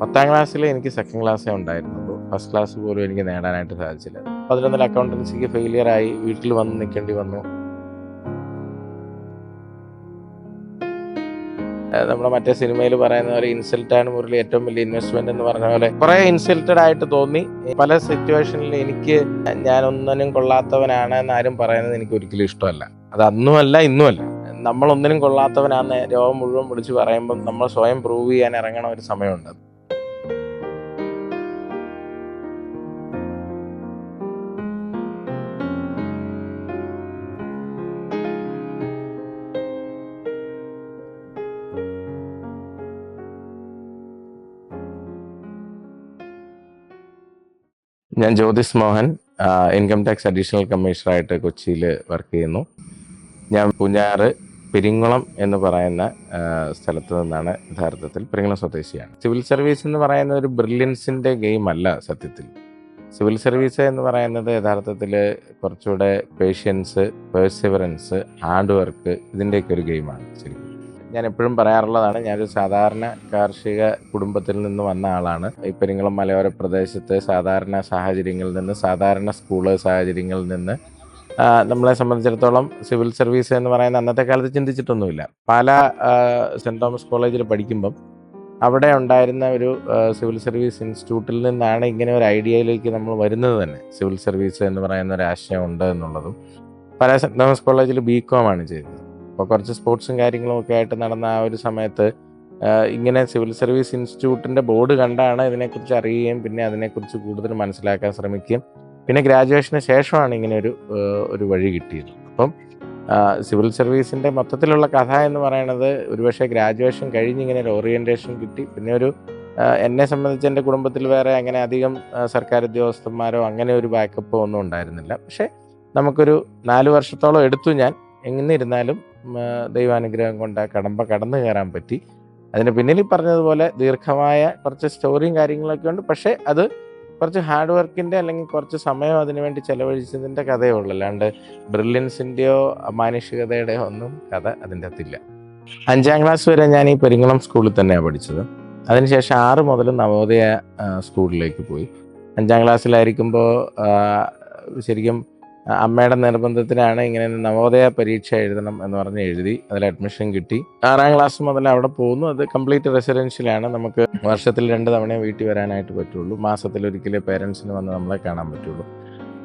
പത്താം ക്ലാസ്സിൽ എനിക്ക് സെക്കൻഡ് ക്ലാസ്സേ ഉണ്ടായിരുന്നുള്ളൂ. ഫസ്റ്റ് ക്ലാസ് പോലും എനിക്ക് നേടാനായിട്ട് സാധിച്ചില്ല. പതിനൊന്നിൽ അക്കൗണ്ടൻസിക്ക് ഫെയിലിയർ ആയി വീട്ടിൽ വന്ന് നിൽക്കേണ്ടി വന്നു. നമ്മുടെ മറ്റേ സിനിമയിൽ പറയുന്ന പോലെ ഇൻസൾട്ട് ആണ് മുരളി ഏറ്റവും വലിയ ഇൻവെസ്റ്റ്മെന്റ് എന്ന് പറഞ്ഞ പോലെ കുറെ ഇൻസൾട്ടഡ് ആയിട്ട് തോന്നി. പല സിറ്റുവേഷനിൽ എനിക്ക് ഞാൻ ഒന്നിനും കൊള്ളാത്തവനാണ് എന്ന് ആരും പറയുന്നത് എനിക്ക് ഒരിക്കലും ഇഷ്ടമല്ല. അത് അന്നുമല്ല ഇന്നുമല്ല. നമ്മൾ ഒന്നിനും കൊള്ളാത്തവനാന്ന് രോഗം മുഴുവൻ വിളിച്ച് പറയുമ്പം നമ്മൾ സ്വയം പ്രൂവ് ചെയ്യാൻ ഇറങ്ങണ ഒരു സമയമുണ്ട്. ഞാൻ Jyothis Mohan income tax additional കമ്മീഷണറായിട്ട് കൊച്ചിയിൽ വർക്ക് ചെയ്യുന്നു. ഞാൻ പൂഞ്ഞാറ് പെരിങ്ങുളം എന്ന് പറയുന്ന സ്ഥലത്ത് നിന്നാണ് യഥാർത്ഥത്തിൽ പെരിങ്ങുളം സ്വദേശിയാണ്. സിവിൽ സർവീസ് എന്ന് പറയുന്ന ഒരു ബ്രില്യൻസിന്റെ ഗെയിം അല്ല സത്യത്തിൽ. സിവിൽ സർവീസ് എന്ന് പറയുന്നത് യഥാർത്ഥത്തിൽ കുറച്ചുകൂടെ പേഷ്യൻസ് പേഴ്സിവറൻസ് ഹാർഡ് വർക്ക് ഇതിന്റെയൊക്കെ ഒരു ഗെയിമാണ് ശരിക്കും ഞാൻ എപ്പോഴും പറയാറുള്ളതാണ് ഞാനൊരു സാധാരണ കാർഷിക കുടുംബത്തിൽ നിന്ന് വന്ന ആളാണ്. ഈ പെരിങ്ങളം മലയോര പ്രദേശത്ത് സാധാരണ സാഹചര്യങ്ങളിൽ നിന്ന് സാധാരണ സ്കൂൾ സാഹചര്യങ്ങളിൽ നിന്ന് നമ്മളെ സംബന്ധിച്ചിടത്തോളം സിവിൽ സർവീസ് എന്ന് പറയുന്ന അന്നത്തെ കാലത്ത് ചിന്തിച്ചിട്ടൊന്നുമില്ല. പല സെന്റ് തോമസ് കോളേജിൽ പഠിക്കുമ്പം അവിടെ ഉണ്ടായിരുന്ന ഒരു സിവിൽ സർവീസ് ഇൻസ്റ്റിറ്റ്യൂട്ടിൽ നിന്നാണ് ഇങ്ങനെ ഒരു ഐഡിയയിലേക്ക് നമ്മൾ വരുന്നത് തന്നെ. സിവിൽ സർവീസ് എന്ന് പറയുന്ന ഒരു ആശയം ഉണ്ട് എന്നുള്ളതും. പല സെന്റ് തോമസ് കോളേജിൽ ബി കോം ആണ് ചെയ്തത്. അപ്പോൾ കുറച്ച് സ്പോർട്സും കാര്യങ്ങളും ഒക്കെ ആയിട്ട് നടന്ന ആ ഒരു സമയത്ത് ഇങ്ങനെ സിവിൽ സർവീസ് ഇൻസ്റ്റിറ്റ്യൂട്ടിന്റെ ബോർഡ് കണ്ടാണ് ഇതിനെക്കുറിച്ച് അറിയുകയും പിന്നെ അതിനെക്കുറിച്ച് കൂടുതൽ മനസ്സിലാക്കാൻ ശ്രമിക്കുകയും. പിന്നെ ഗ്രാജുവേഷന് ശേഷമാണ് ഇങ്ങനെ ഒരു ഒരു വഴി കിട്ടിയത്. അപ്പം സിവിൽ സർവീസിന്റെ മൊത്തത്തിലുള്ള കഥ എന്ന് പറയുന്നത് ഒരുപക്ഷെ ഗ്രാജുവേഷൻ കഴിഞ്ഞ് ഇങ്ങനെ ഒരു ഓറിയന്റേഷൻ കിട്ടി. പിന്നെ ഒരു എന്നെ സംബന്ധിച്ച് എന്റെ കുടുംബത്തിൽ വേറെ അങ്ങനെ അധികം സർക്കാർ ഉദ്യോഗസ്ഥന്മാരോ അങ്ങനെ ഒരു ബാക്കപ്പോ ഒന്നും ഉണ്ടായിരുന്നില്ല. പക്ഷേ നമുക്കൊരു നാല് വർഷത്തോളം എടുത്തു ഞാൻ. എന്നിരുന്നാലും ദൈവാനുഗ്രഹം കൊണ്ട് ആ കടമ്പ കടന്നു കയറാൻ പറ്റി. അതിന് പിന്നിൽ പറഞ്ഞതുപോലെ ദീർഘമായ കുറച്ച് സ്റ്റോറിയും കാര്യങ്ങളൊക്കെ ഉണ്ട്. പക്ഷേ അത് കുറച്ച് ഹാർഡ് വർക്കിന്റെ അല്ലെങ്കിൽ കുറച്ച് സമയം അതിനുവേണ്ടി ചെലവഴിച്ചതിന്റെ കഥയേ ഉള്ളൂ. അല്ലാണ്ട് ബ്രില്യൻസിന്റെയോ അമാനുഷികതയുടെയോ ഒന്നും കഥ അതിന്റെ അകത്തില്ല. അഞ്ചാം ക്ലാസ് വരെ ഞാൻ ഈ പെരിങ്ങളം സ്കൂളിൽ തന്നെയാണ് പഠിച്ചത്. അതിനുശേഷം ആറ് മുതൽ നവോദയ സ്കൂളിലേക്ക് പോയി. അഞ്ചാം ക്ലാസ്സിലായിരിക്കുമ്പോൾ ശരിക്കും അമ്മയുടെ നിർബന്ധത്തിനാണ് ഇങ്ങനെ നവോദയ പരീക്ഷ എഴുതണം എന്ന് പറഞ്ഞ് എഴുതി അതിൽ അഡ്മിഷൻ കിട്ടി. ആറാം ക്ലാസ് മുതൽ അവിടെ പോകുന്നു. അത് കംപ്ലീറ്റ് റെസിഡൻഷ്യലാണ് നമുക്ക് വർഷത്തിൽ രണ്ട് തവണ വീട്ടിൽ വരാനായിട്ട് പറ്റുള്ളൂ. മാസത്തിൽ ഒരിക്കലും പേരൻസിന് വന്ന് നമ്മളെ കാണാൻ പറ്റുള്ളൂ.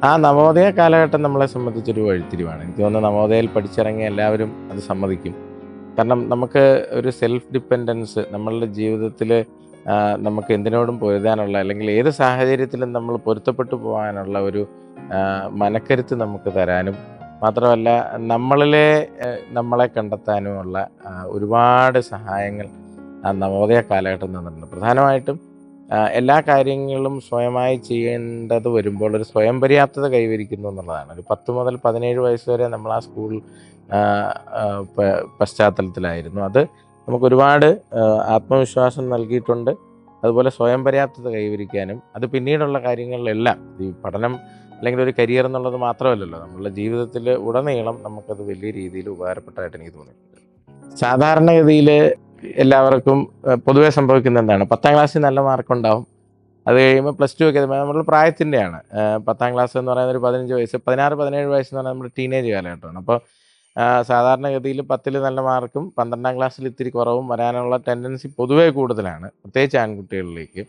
ആ നവോദയ കാലഘട്ടം നമ്മളെ സംബന്ധിച്ചൊരു വഴിത്തിരിവാണ്. എനിക്ക് തോന്നുന്നു നവോദയയിൽ പഠിച്ചിറങ്ങിയ എല്ലാവരും അത് സമ്മതിക്കും. കാരണം നമുക്ക് ഒരു സെൽഫ് ഡിപ്പെൻഡൻസ് നമ്മളുടെ ജീവിതത്തിൽ നമുക്ക് എന്തിനോടും പൊരുതാനുള്ള അല്ലെങ്കിൽ ഏത് സാഹചര്യത്തിലും നമ്മൾ പൊരുത്തപ്പെട്ടു പോകാനുള്ള ഒരു മനക്കരുത്ത് നമുക്ക് തരാനും മാത്രമല്ല നമ്മളിലെ നമ്മളെ കണ്ടെത്താനുമുള്ള ഒരുപാട് സഹായങ്ങൾ നവോദയ കാലഘട്ടം തന്നിട്ടുണ്ട് പ്രധാനമായിട്ടും എല്ലാ കാര്യങ്ങളും സ്വയമായി ചെയ്യേണ്ടത് വരുമ്പോൾ ഒരു സ്വയം പര്യാപ്തത കൈവരിക്കുന്നു എന്നുള്ളതാണ്. ഒരു പത്ത് മുതൽ പതിനേഴ് വയസ്സ് വരെ നമ്മൾ ആ സ്കൂൾ പശ്ചാത്തലത്തിലായിരുന്നു. അത് നമുക്ക് ഒരുപാട് ആത്മവിശ്വാസം നൽകിയിട്ടുണ്ട്. അതുപോലെ സ്വയം പര്യാപ്തത കൈവരിക്കാനും അത് പിന്നീടുള്ള കാര്യങ്ങളിലെല്ലാം ഈ പഠനം അല്ലെങ്കിൽ ഒരു കരിയർ എന്നുള്ളത് മാത്രമല്ലല്ലോ നമ്മളുടെ ജീവിതത്തിൽ ഉടനീളം നമുക്കത് വലിയ രീതിയിൽ ഉപകാരപ്പെട്ടതായിട്ട് എനിക്ക് തോന്നിയിട്ടുണ്ട്. സാധാരണഗതിയിൽ എല്ലാവർക്കും പൊതുവെ സംഭവിക്കുന്ന എന്താണ്? പത്താം ക്ലാസ്സിൽ നല്ല മാർക്കുണ്ടാവും. അത് കഴിയുമ്പോൾ പ്ലസ് ടു ഒക്കെ നമ്മുടെ പ്രായത്തിന്റെയാണ്. പത്താം ക്ലാസ് എന്ന് പറയുന്നത് ഒരു പതിനഞ്ച് വയസ്സ് പതിനാറ് പതിനേഴ് വയസ്സ് എന്ന് പറഞ്ഞാൽ നമ്മുടെ ടീനേജ് കാലഘട്ടമാണ്. അപ്പോൾ സാധാരണഗതിയിൽ പത്തിൽ നല്ല മാർക്കും പന്ത്രണ്ടാം ക്ലാസ്സിൽ ഇത്തിരി കുറവും വരാനുള്ള ടെൻഡൻസി പൊതുവേ കൂടുതലാണ് പ്രത്യേകിച്ച് ആൺകുട്ടികളിലേക്ക്.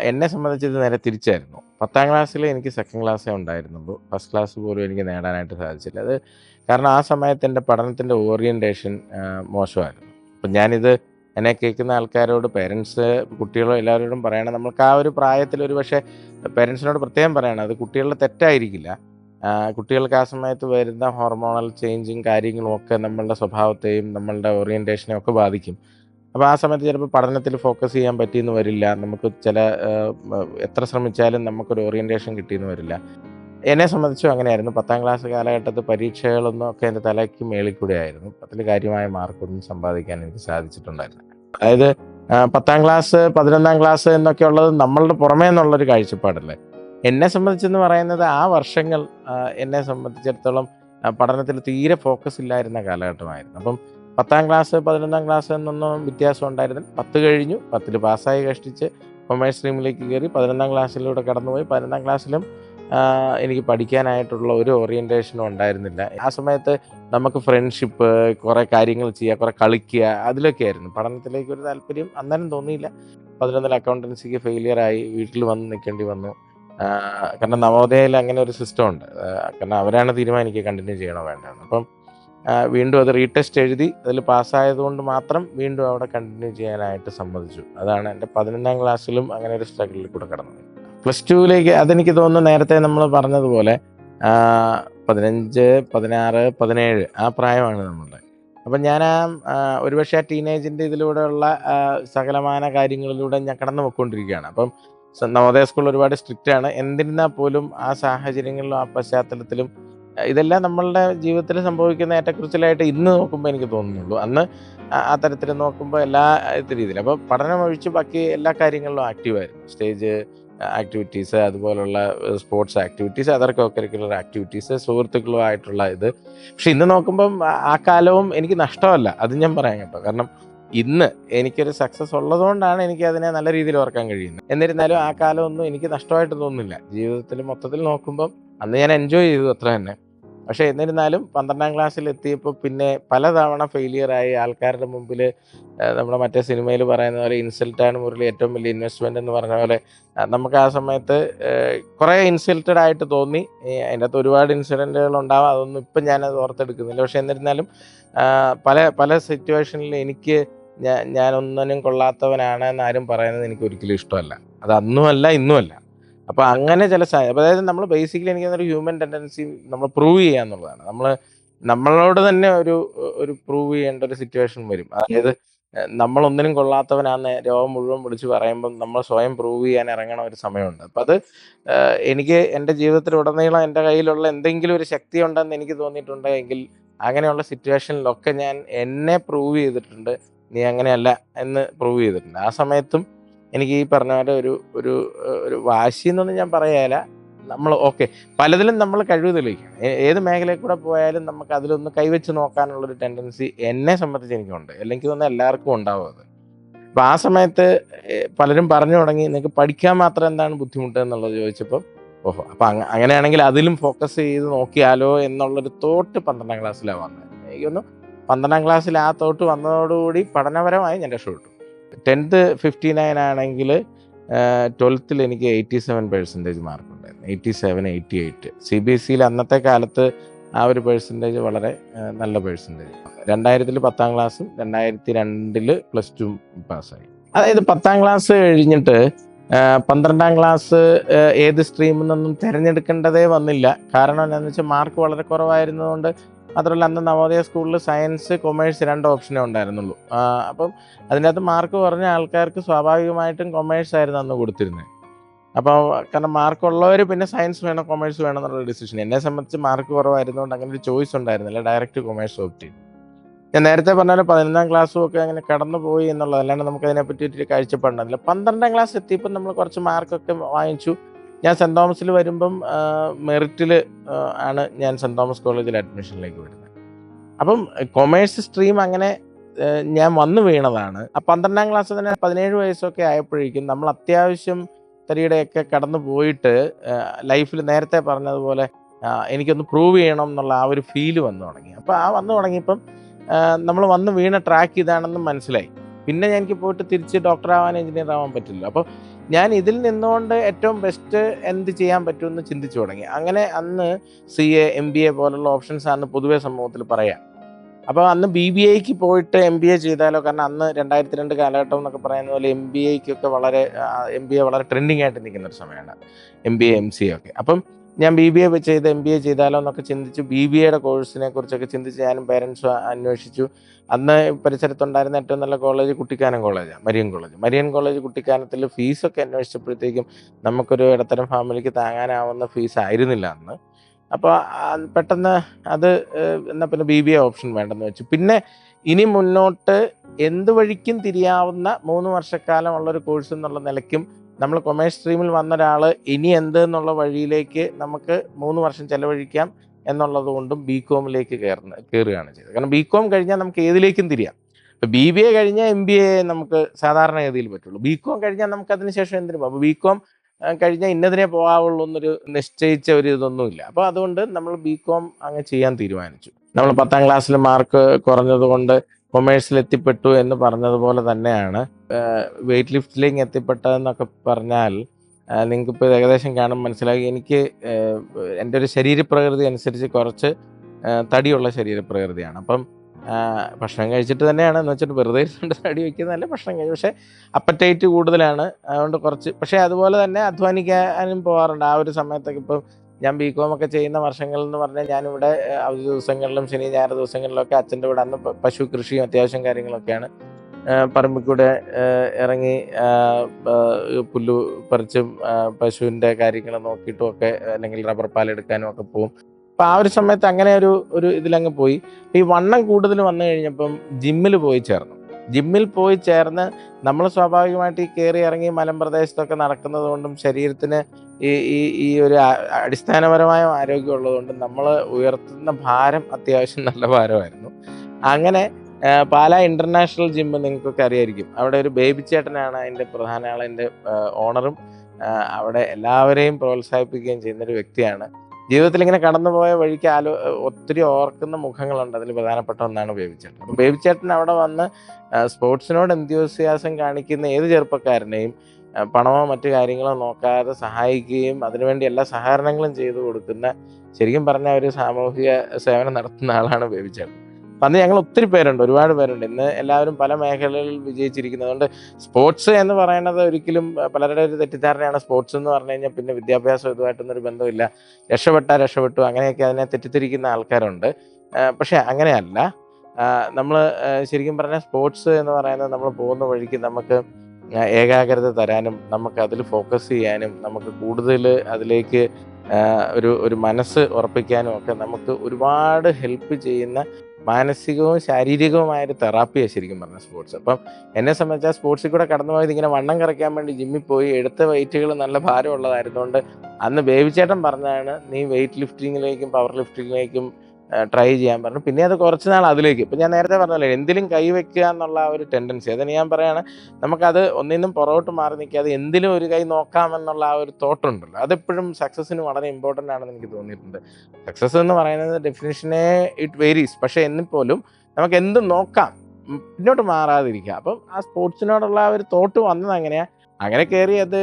എന്നെ സംബന്ധിച്ച് നേരെ തിരിച്ചായിരുന്നു. പത്താം ക്ലാസ്സിൽ എനിക്ക് സെക്കൻഡ് ക്ലാസ്സേ ഉണ്ടായിരുന്നുള്ളൂ. ഫസ്റ്റ് ക്ലാസ് പോലും എനിക്ക് നേടാനായിട്ട് സാധിച്ചില്ല. അത് കാരണം ആ സമയത്ത് എന്റെ പഠനത്തിന്റെ ഓറിയന്റേഷൻ മോശമായിരുന്നു. അപ്പം ഞാനിത് എന്നെ കേൾക്കുന്ന ആൾക്കാരോട് പേരൻസ് കുട്ടികളോ എല്ലാവരോടും പറയണം. നമ്മൾക്ക് ആ ഒരു പ്രായത്തിൽ ഒരു പക്ഷേ പേരൻസിനോട് പ്രത്യേകം പറയണം. അത് കുട്ടികളുടെ തെറ്റായിരിക്കില്ല. കുട്ടികൾക്ക് ആ സമയത്ത് വരുന്ന ഹോർമോണൽ ചേഞ്ചും കാര്യങ്ങളും ഒക്കെ നമ്മളുടെ സ്വഭാവത്തെയും നമ്മളുടെ ഓറിയന്റേഷനെയും ഒക്കെ ബാധിക്കും. അപ്പോൾ ആ സമയത്ത് ചിലപ്പോൾ പഠനത്തിൽ ഫോക്കസ് ചെയ്യാൻ പറ്റിയെന്ന് വരില്ല. നമുക്ക് ചില എത്ര ശ്രമിച്ചാലും നമുക്കൊരു ഓറിയന്റേഷൻ കിട്ടിയെന്ന് വരില്ല. എന്നെ സംബന്ധിച്ചും അങ്ങനെയായിരുന്നു. പത്താം ക്ലാസ് കാലഘട്ടത്തിൽ പരീക്ഷകളൊന്നും ഒക്കെ എന്റെ തലയ്ക്ക് മേളിൽ കൂടെ ആയിരുന്നു. അതിൽ കാര്യമായ മാർക്കൊന്നും സമ്പാദിക്കാൻ എനിക്ക് സാധിച്ചിട്ടുണ്ടായിരുന്നു അതായത് പത്താം ക്ലാസ് പതിനൊന്നാം ക്ലാസ് എന്നൊക്കെ ഉള്ളത് നമ്മളുടെ പുറമേ നിന്നുള്ളൊരു കാഴ്ചപ്പാടല്ലേ? എന്നെ സംബന്ധിച്ചെന്ന് പറയുന്നത് ആ വർഷങ്ങൾ എന്നെ സംബന്ധിച്ചിടത്തോളം പഠനത്തിൽ തീരെ ഫോക്കസ് ഇല്ലായിരുന്ന കാലഘട്ടമായിരുന്നു. അപ്പം പത്താം ക്ലാസ് പതിനൊന്നാം ക്ലാസ് എന്നൊന്നും വ്യത്യാസം ഉണ്ടായിരുന്നില്ല. പത്ത് കഴിഞ്ഞു പത്തിൽ പാസ്സായി കഷ്ടിച്ച് കൊമേഴ്സ് സ്ട്രീമിലേക്ക് കയറി പതിനൊന്നാം ക്ലാസ്സിലൂടെ കടന്നുപോയി. പതിനൊന്നാം ക്ലാസ്സിലും എനിക്ക് പഠിക്കാനായിട്ടുള്ള ഒരു ഓറിയന്റേഷനും ഉണ്ടായിരുന്നില്ല. ആ സമയത്ത് നമുക്ക് ഫ്രണ്ട്ഷിപ്പ് കുറേ കാര്യങ്ങൾ ചെയ്യുക കുറേ കളിക്കുക അതിലൊക്കെ ആയിരുന്നു. പഠനത്തിലേക്ക് ഒരു താല്പര്യം അന്നേരം തോന്നിയില്ല. പതിനൊന്നിൽ അക്കൗണ്ടൻസിക്ക് ഫെയിലിയർ ആയി വീട്ടിൽ വന്ന് നിൽക്കേണ്ടി വന്നു. കാരണം നവോദയയിൽ അങ്ങനെ ഒരു സിസ്റ്റം ഉണ്ട്. കാരണം അവരാണ് തീരുമാനിക്കുക കണ്ടിന്യൂ ചെയ്യണോ വേണ്ടെന്ന് അപ്പം വീണ്ടും അത് റീടെസ്റ്റ് എഴുതി അതിൽ പാസ്സായതുകൊണ്ട് മാത്രം വീണ്ടും അവിടെ കണ്ടിന്യൂ ചെയ്യാനായിട്ട് സമ്മതിച്ചു. അതാണ് എന്റെ പതിനൊന്നാം ക്ലാസ്സിലും അങ്ങനെ ഒരു സ്ട്രഗിളിൽ കൂടെ കടന്നത്. പ്ലസ് ടുവിലേക്ക് അതെനിക്ക് തോന്നുന്നു നേരത്തെ നമ്മൾ പറഞ്ഞതുപോലെ പതിനഞ്ച് പതിനാറ് പതിനേഴ് ആ പ്രായമാണ് നമ്മളുടെ. അപ്പം ഞാൻ ആ ഒരുപക്ഷെ ആ ടീനേജിന്റെ ഇതിലൂടെയുള്ള സകലമാന കാര്യങ്ങളിലൂടെ ഞാൻ കടന്നു പോയിക്കൊണ്ടിരിക്കുകയാണ് അപ്പം നവോദയ സ്കൂൾ ഒരുപാട് സ്ട്രിക്റ്റ് ആണ്. എന്നിരുന്നാൽ പോലും ആ സാഹചര്യങ്ങളിലും ആ പശ്ചാത്തലത്തിലും ഇതെല്ലാം നമ്മളുടെ ജീവിതത്തിൽ സംഭവിക്കുന്ന ഏറ്റക്കുറിച്ചിലായിട്ട് ഇന്ന് നോക്കുമ്പോൾ എനിക്ക് തോന്നുന്നുള്ളൂ. അന്ന് ആ- തരത്തിൽ നോക്കുമ്പോൾ എല്ലാ രീതിയിൽ അപ്പോൾ പഠനം ഒഴിച്ച് ബാക്കി എല്ലാ കാര്യങ്ങളിലും ആക്റ്റീവായിരുന്നു സ്റ്റേജ് ആക്ടിവിറ്റീസ് അതുപോലുള്ള sports activities other co curricular activities സുഹൃത്തുക്കളുമായിട്ടുള്ള ഇത്. പക്ഷെ ഇന്ന് നോക്കുമ്പം ആ കാലവും എനിക്ക് നഷ്ടമല്ല. അത് ഞാൻ പറയാം കേട്ടോ. കാരണം ഇന്ന് എനിക്കൊരു സക്സസ് ഉള്ളതുകൊണ്ടാണ് എനിക്ക് അതിനെ നല്ല രീതിയിൽ ഓർക്കാൻ കഴിയുന്നത്. എന്നിരുന്നാലും ആ കാലമൊന്നും എനിക്ക് നഷ്ടമായിട്ട് തോന്നുന്നില്ല. ജീവിതത്തിൽ മൊത്തത്തിൽ നോക്കുമ്പം അന്ന് ഞാൻ എൻജോയ് ചെയ്തു അത്ര തന്നെ. പക്ഷേ എന്നിരുന്നാലും പന്ത്രണ്ടാം ക്ലാസ്സിൽ എത്തിയപ്പോൾ പിന്നെ പലതവണ ഫെയിലിയറായി ആൾക്കാരുടെ മുമ്പിൽ നമ്മുടെ മറ്റേ സിനിമയിൽ പറയുന്ന പോലെ ഇൻസൾട്ടാണ് മുരളി ഏറ്റവും വലിയ ഇൻവെസ്റ്റ്മെന്റ് എന്ന് പറഞ്ഞ പോലെ നമുക്ക് ആ സമയത്ത് കുറേ ഇൻസൾട്ടഡ് ആയിട്ട് തോന്നി. അതിന്റെ അകത്ത് ഒരുപാട് ഇൻസിഡന്റുകൾ ഉണ്ടാവാം. അതൊന്നും ഇപ്പം ഞാനത് ഓർത്തെടുക്കുന്നില്ല. പക്ഷേ എന്നിരുന്നാലും പല പല സിറ്റുവേഷനിൽ എനിക്ക് ഞാൻ ഞാനൊന്നിനും കൊള്ളാത്തവനാണ് എന്നാരും പറയുന്നത് എനിക്ക് ഒരിക്കലും ഇഷ്ടമല്ല. അത് അന്നുമല്ല ഇന്നുമല്ല. അപ്പോൾ അങ്ങനെ ചില അതായത് നമ്മൾ ബേസിക്കലി എനിക്ക് ഒരു ഹ്യൂമൻ ടെൻഡൻസി നമ്മൾ പ്രൂവ് ചെയ്യുക എന്നുള്ളതാണ്. നമ്മൾ നമ്മളോട് തന്നെ ഒരു ഒരു പ്രൂവ് ചെയ്യേണ്ട ഒരു സിറ്റുവേഷൻ വരും. അതായത് നമ്മളൊന്നിനും കൊള്ളാത്തവനാന്ന് രോഗം മുഴുവൻ വിളിച്ച് പറയുമ്പം നമ്മൾ സ്വയം പ്രൂവ് ചെയ്യാൻ ഇറങ്ങണ ഒരു സമയമുണ്ട്. അപ്പം അത് എനിക്ക് എന്റെ ജീവിതത്തിൽ ഉടനീളം എന്റെ കയ്യിലുള്ള എന്തെങ്കിലും ഒരു ശക്തി ഉണ്ടെന്ന് എനിക്ക് തോന്നിയിട്ടുണ്ട് എങ്കിൽ അങ്ങനെയുള്ള സിറ്റുവേഷനിലൊക്കെ ഞാൻ എന്നെ പ്രൂവ് ചെയ്തിട്ടുണ്ട്. നീ അങ്ങനെയല്ല എന്ന് പ്രൂവ് ചെയ്തിട്ടുണ്ട്. ആ സമയത്തും എനിക്ക് ഈ പറഞ്ഞ പോലെ ഒരു ഒരു ഒരു വാശി എന്നൊന്നും ഞാൻ പറയാല. നമ്മൾ ഓക്കെ പലതിലും നമ്മൾ കഴിവ് തെളിയിക്കണം. ഏത് മേഖലയിൽ കൂടെ പോയാലും നമുക്ക് അതിലൊന്ന് കൈവച്ച് നോക്കാനുള്ളൊരു ടെൻഡൻസി എന്നെ സംബന്ധിച്ച് എനിക്കുണ്ട്. അല്ലെങ്കിൽ തോന്നുന്നു എല്ലാവർക്കും ഉണ്ടാവും അത്. അപ്പം ആ സമയത്ത് പലരും പറഞ്ഞു തുടങ്ങി നിങ്ങൾക്ക് പഠിക്കാൻ മാത്രം എന്താണ് ബുദ്ധിമുട്ട്? എന്നുള്ളത് ചോദിച്ചപ്പോൾ ഓഹോ അപ്പം അങ്ങ അങ്ങനെയാണെങ്കിൽ അതിലും ഫോക്കസ് ചെയ്ത് നോക്കിയാലോ? എന്നുള്ളൊരു തോട്ട് പന്ത്രണ്ടാം ക്ലാസ്സിലാണ് വന്നത്. എനിക്കൊന്ന് പന്ത്രണ്ടാം ക്ലാസ്സിൽ ആ തോട്ട് വന്നതോടുകൂടി പഠനപരമായി ഞാൻ രക്ഷപ്പെട്ടു. ടെൻത്ത് ഫിഫ്റ്റി നയൻ ആണെങ്കിൽ ട്വൽത്തിൽ എനിക്ക് എയ്റ്റി സെവൻ പെർസെന്റേജ് മാർക്ക് ഉണ്ടായിരുന്നു. Eighty seven eighty eight C B S സിയിൽ അന്നത്തെ കാലത്ത് ആ ഒരു പെർസെന്റേജ് വളരെ നല്ല പെർസെന്റേജ് രണ്ടായിരത്തിൽ പത്താം ക്ലാസ്സും രണ്ടായിരത്തി രണ്ടിൽ പ്ലസ് ടു പാസ്സായി അതായത് പത്താം ക്ലാസ് കഴിഞ്ഞിട്ട് പന്ത്രണ്ടാം ക്ലാസ് ഏത് സ്ട്രീമിൽ നിന്നും തിരഞ്ഞെടുക്കേണ്ടതേ വന്നില്ല. കാരണം എന്താണെന്ന് വെച്ചാൽ മാർക്ക് വളരെ കുറവായിരുന്നതുകൊണ്ട് മാത്രമല്ല അന്ന് നവോദയ സ്കൂളിൽ സയൻസ് കൊമേഴ്സ് രണ്ട് ഓപ്ഷനേ ഉണ്ടായിരുന്നുള്ളൂ. അപ്പം അതിനകത്ത് മാർക്ക് കുറഞ്ഞ ആൾക്കാർക്ക് സ്വാഭാവികമായിട്ടും കൊമേഴ്സ് ആയിരുന്നു അന്ന് കൊടുത്തിരുന്നത് അപ്പോൾ കാരണം മാർക്ക് ഉള്ളവർ പിന്നെ സയൻസ് വേണം കൊമേഴ്സ് വേണം എന്നുള്ള ഡിസിഷൻ. എന്നെ സംബന്ധിച്ച് മാർക്ക് കുറവായിരുന്നുകൊണ്ട് അങ്ങനെ ഒരു ചോയ്സ് ഉണ്ടായിരുന്നില്ല. ഡയറക്റ്റ് കൊമേഴ്സ് ഓപ്റ്റ് ചെയ്തു ഞാൻ നേരത്തെ പറഞ്ഞ പോലെ പതിനൊന്നാം ക്ലാസ്സും ഒക്കെ അങ്ങനെ കടന്നുപോയി എന്നുള്ളതല്ലാണ്ട് നമുക്ക് അതിനെപ്പറ്റി ഒരു കാഴ്ചപ്പാടുണ്ടായിരുന്നില്ല. പന്ത്രണ്ടാം ക്ലാസ് എത്തിയപ്പോൾ നമ്മൾ കുറച്ച് മാർക്കൊക്കെ വാങ്ങിച്ചു. ഞാൻ സെന്റ് തോമസിൽ വരുമ്പം മെറിറ്റിൽ ആണ് ഞാൻ സെന്റ് തോമസ് കോളേജിൽ അഡ്മിഷനിലേക്ക് വരുന്നത്. അപ്പം കൊമേഴ്സ് സ്ട്രീം അങ്ങനെ ഞാൻ വന്നു വീണതാണ്. ആ പന്ത്രണ്ടാം ക്ലാസ് തന്നെ പതിനേഴ് വയസ്സൊക്കെ ആയപ്പോഴേക്കും നമ്മൾ അത്യാവശ്യം തരിയുടെയൊക്കെ കടന്നു പോയിട്ട് ലൈഫിൽ നേരത്തെ പറഞ്ഞതുപോലെ എനിക്കൊന്ന് പ്രൂവ് ചെയ്യണം എന്നുള്ള ആ ഒരു ഫീൽ വന്നു തുടങ്ങി. അപ്പോൾ ആ വന്നു തുടങ്ങിയപ്പം നമ്മൾ വന്ന് വീണ ട്രാക്ക് ഇതാണെന്ന് മനസ്സിലായി. പിന്നെ എനിക്ക് പോയിട്ട് തിരിച്ച് ഡോക്ടർ ആവാൻ എഞ്ചിനീയർ ആവാൻ പറ്റില്ല അപ്പോൾ ഞാൻ ഇതിൽ നിന്നുകൊണ്ട് ഏറ്റവും ബെസ്റ്റ് എന്ത് ചെയ്യാൻ പറ്റുമെന്ന് ചിന്തിച്ചു തുടങ്ങി. അങ്ങനെ അന്ന് C A M B A പോലുള്ള ഓപ്ഷൻസ് ആണ് പൊതുവെ സമൂഹത്തിൽ പറയാം. അപ്പോൾ അന്ന് ബി ബി എക്ക് പോയിട്ട് എം ബി എ ചെയ്താലോ? കാരണം അന്ന് രണ്ടായിരത്തി രണ്ട് കാലഘട്ടം എന്നൊക്കെ പറയുന്ന പോലെ എം ബി എക്കൊക്കെ വളരെ എം ബി എ വളരെ ട്രെൻഡിങ് ആയിട്ട് നിൽക്കുന്ന ഒരു സമയമാണ്. M B A M C ഒക്കെ. അപ്പം ഞാൻ ബി ബി എ ചെയ്ത് എം ബി എ ചെയ്താലോ എന്നൊക്കെ ചിന്തിച്ചു. ബി ബി എയുടെ കോഴ്സിനെ കുറിച്ചൊക്കെ ചിന്തിച്ച് ഞാനും പേരൻസ് അന്വേഷിച്ചു. അന്ന് പരിസരത്തുണ്ടായിരുന്ന ഏറ്റവും നല്ല കോളേജ് കുട്ടിക്കാനം കോളേജാണ് മരിയൻ കോളേജ് മരിയൻ കോളേജ് കുട്ടിക്കാനത്തിൽ ഫീസൊക്കെ അന്വേഷിച്ചപ്പോഴത്തേക്കും നമുക്കൊരു ഇടത്തരം ഫാമിലിക്ക് താങ്ങാനാവുന്ന ഫീസ് ആയിരുന്നില്ല അന്ന്. അപ്പോൾ പെട്ടെന്ന് അത് എന്നാൽ പിന്നെ ബി ബി എ ഓപ്ഷൻ വേണ്ടെന്ന് വെച്ചു. പിന്നെ ഇനി മുന്നോട്ട് എന്ത് വഴിക്കും തിരിയാവുന്ന മൂന്ന് വർഷക്കാലമുള്ളൊരു കോഴ്സ് എന്നുള്ള നിലയ്ക്കും നമ്മൾ കൊമേഴ്സ് സ്ട്രീമിൽ വന്ന ഒരാൾ ഇനി എന്ത് എന്നുള്ള വഴിയിലേക്ക് നമുക്ക് മൂന്ന് വർഷം ചെലവഴിക്കാം എന്നുള്ളത് കൊണ്ടും ബി കോമിലേക്ക് കയറുന്ന കയറുകയാണ് ചെയ്തത്. കാരണം ബി കോം കഴിഞ്ഞാൽ നമുക്ക് ഏതിലേക്കും തിരിയാം. ഇപ്പോൾ ബി ബി എ കഴിഞ്ഞാൽ എം ബി എ നമുക്ക് സാധാരണ ഗതിയിൽ പറ്റുള്ളൂ. ബി കോം കഴിഞ്ഞാൽ നമുക്ക് അതിന് ശേഷം എന്തിനു പോകാം? അപ്പോൾ ബി കോം കഴിഞ്ഞാൽ ഇന്നതിനെ പോകാവുള്ളൂ എന്നൊരു നിശ്ചയിച്ച ഒരു ഇതൊന്നുമില്ല. അപ്പോൾ അതുകൊണ്ട് നമ്മൾ ബി കോം അങ്ങ് ചെയ്യാൻ തീരുമാനിച്ചു. നമ്മൾ പത്താം ക്ലാസ്സിൽ മാർക്ക് കുറഞ്ഞത് കൊണ്ട് കൊമേഴ്സിൽ എത്തിപ്പെട്ടു എന്ന് പറഞ്ഞതുപോലെ തന്നെയാണ്. വെയിറ്റ് ലിഫ്റ്റിലേക്ക് എത്തിപ്പെട്ടതെന്നൊക്കെ പറഞ്ഞാൽ നിങ്ങൾക്കിപ്പോൾ ഏകദേശം കാണും മനസ്സിലാക്കി എനിക്ക് എന്റെ ഒരു ശരീരപ്രകൃതി അനുസരിച്ച് കുറച്ച് തടിയുള്ള ശരീരപ്രകൃതിയാണ്. അപ്പം ഭക്ഷണം കഴിച്ചിട്ട് തന്നെയാണ്. എന്ന് വെച്ചിട്ട് വെറുതെ ഇരുന്നുണ്ട് തടി വയ്ക്കുന്നതല്ല ഭക്ഷണം കഴിച്ചു. പക്ഷേ അപ്പറ്റൈറ്റ് കൂടുതലാണ്. അതുകൊണ്ട് കുറച്ച് പക്ഷേ അതുപോലെ തന്നെ അധ്വാനിക്കാനും പോകാറുണ്ട് ആ ഒരു സമയത്തൊക്കെ ഇപ്പം ഞാൻ ബി കോം ഒക്കെ ചെയ്യുന്ന വർഷങ്ങളിൽ എന്ന് പറഞ്ഞാൽ ഞാനിവിടെ അവധി ദിവസങ്ങളിലും ശനി ഞായർ ദിവസങ്ങളിലൊക്കെ അച്ഛന്റെ ഇവിടെ അന്ന് പശു കൃഷിയും അത്യാവശ്യം കാര്യങ്ങളൊക്കെയാണ്. പറമ്പിക്കൂടെ കൂടെ ഇറങ്ങി പുല്ലു പറിച്ചും പശുവിന്റെ കാര്യങ്ങൾ നോക്കിയിട്ടും ഒക്കെ അല്ലെങ്കിൽ റബ്ബർ പാലെടുക്കാനും ഒക്കെ പോകും അപ്പം ആ ഒരു സമയത്ത് അങ്ങനെ ഒരു ഒരു ഇതിലങ്ങ് പോയി. ഈ വണ്ണം കൂടുതൽ വന്നു കഴിഞ്ഞപ്പം ജിമ്മിൽ പോയി ചേർന്നു. ജിമ്മിൽ പോയി ചേർന്ന് നമ്മൾ സ്വാഭാവികമായിട്ട് ഈ കയറി ഇറങ്ങി മലമ്പ്രദേശത്തൊക്കെ നടക്കുന്നത് കൊണ്ടും ശരീരത്തിന് ഈ ഈ ഈ ഒരു അടിസ്ഥാനപരമായ ആരോഗ്യം ഉള്ളതുകൊണ്ട് നമ്മൾ ഉയർത്തുന്ന ഭാരം അത്യാവശ്യം നല്ല ഭാരമായിരുന്നു. അങ്ങനെ പാല പാലാ ഇന്റർനാഷണൽ ജിം നിങ്ങൾക്കൊക്കെ അറിയായിരിക്കും. അവിടെ ഒരു ബേബി ചേട്ടനാണ് അതിന്റെ പ്രധാന ആൾ ഓണറും അവിടെ എല്ലാവരെയും പ്രോത്സാഹിപ്പിക്കുകയും ചെയ്യുന്ന ഒരു വ്യക്തിയാണ്. ജീവിതത്തിൽ ഇങ്ങനെ കടന്നുപോയ വഴിക്ക് ആലോ ഒത്തിരി ഓർക്കുന്ന മുഖങ്ങളുണ്ട്. അതിൽ പ്രധാനപ്പെട്ട ഒന്നാണ് ബേബിച്ചേട്ടൻ. അപ്പം ബേബിച്ചേട്ടൻ അവിടെ വന്ന് സ്പോർട്സിനോട് എന്ത്യോസിയാസം കാണിക്കുന്ന ഏത് ചെറുപ്പക്കാരനെയും പണമോ മറ്റു കാര്യങ്ങളോ നോക്കാതെ സഹായിക്കുകയും അതിനുവേണ്ടി എല്ലാ സഹകരണങ്ങളും ചെയ്തു കൊടുക്കുന്ന ശരിക്കും പറഞ്ഞ ഒരു സാമൂഹിക സേവനം നടത്തുന്ന ആളാണ് ബേബി ചേട്ടൻ അപ്പം അന്ന് ഞങ്ങൾ ഒത്തിരി പേരുണ്ട് ഒരുപാട് പേരുണ്ട്. ഇന്ന് എല്ലാവരും പല മേഖലകളിൽ വിജയിച്ചിരിക്കുന്നതുകൊണ്ട് സ്പോർട്സ് എന്ന് പറയുന്നത് ഒരിക്കലും പലരുടെ ഒരു തെറ്റിദ്ധാരണയാണ്. സ്പോർട്സ് എന്ന് പറഞ്ഞു കഴിഞ്ഞാൽ പിന്നെ വിദ്യാഭ്യാസം ഇതുമായിട്ടൊന്നും ഒരു ബന്ധമില്ല രക്ഷപ്പെട്ടാൽ രക്ഷപ്പെട്ടു അങ്ങനെയൊക്കെ അതിനെ തെറ്റിദ്ധരിക്കുന്ന ആൾക്കാരുണ്ട്. പക്ഷേ അങ്ങനെയല്ല. നമ്മൾ ശരിക്കും പറഞ്ഞാൽ സ്പോർട്സ് എന്ന് പറയുന്നത് നമ്മൾ പോകുന്ന വഴിക്ക് നമുക്ക് ഏകാഗ്രത തരാനും നമുക്ക് അതിൽ ഫോക്കസ് ചെയ്യാനും നമുക്ക് കൂടുതൽ അതിലേക്ക് ഒരു ഒരു മനസ്സ് ഉറപ്പിക്കാനും ഒക്കെ നമുക്ക് ഒരുപാട് ഹെൽപ്പ് ചെയ്യുന്ന മാനസികവും ശാരീരികവുമായ ഒരു തെറാപ്പിയാണ് ശരിക്കും പറഞ്ഞാൽ സ്പോർട്സ്. അപ്പം എന്നെ സംബന്ധിച്ച് സ്പോർട്സിൽ കൂടെ കടന്നു പോയത് ഇങ്ങനെ വണ്ണം കുറയ്ക്കാൻ വേണ്ടി ജിമ്മിൽ പോയി എടുത്ത വെയിറ്റുകൾ നല്ല ഭാരമുള്ളതായിരുന്നുകൊണ്ട് അന്ന് ബേബിച്ചേട്ടൻ പറഞ്ഞാണ് നീ വെയിറ്റ് ലിഫ്റ്റിങ്ങിലേക്കും പവർ ലിഫ്റ്റിങ്ങിലേക്കും ട്രൈ ചെയ്യാൻ പറഞ്ഞു. പിന്നെ അത് കുറച്ച് നാൾ അതിലേക്ക്. ഇപ്പം ഞാൻ നേരത്തെ പറഞ്ഞല്ലോ എന്തിലും കൈവെക്കുക എന്നുള്ള ഒരു ടെൻഡൻസി അതിന് ഞാൻ പറയുകയാണ് നമുക്കത് ഒന്നിന്നും പുറകോട്ട് മാറി നിൽക്കാതെ എന്തിലും ഒരു കൈ നോക്കാമെന്നുള്ള ആ ഒരു തോട്ടുണ്ടല്ലോ അതെപ്പോഴും സക്സസ്സിന് വളരെ ഇമ്പോർട്ടന്റ് ആണെന്ന് എനിക്ക് തോന്നിയിട്ടുണ്ട്. സക്സസ് എന്ന് പറയുന്നത് ഡെഫിനേഷനെ ഇറ്റ് വേരീസ് പക്ഷേ എന്നിപ്പോലും നമുക്ക് എന്ത് നോക്കാം പിന്നോട്ട് മാറാതിരിക്കുക അപ്പം ആ സ്പോർട്സിനോടുള്ള ആ ഒരു തോട്ട് വന്നത് അങ്ങനെയാണ് അങ്ങനെ കയറി അത്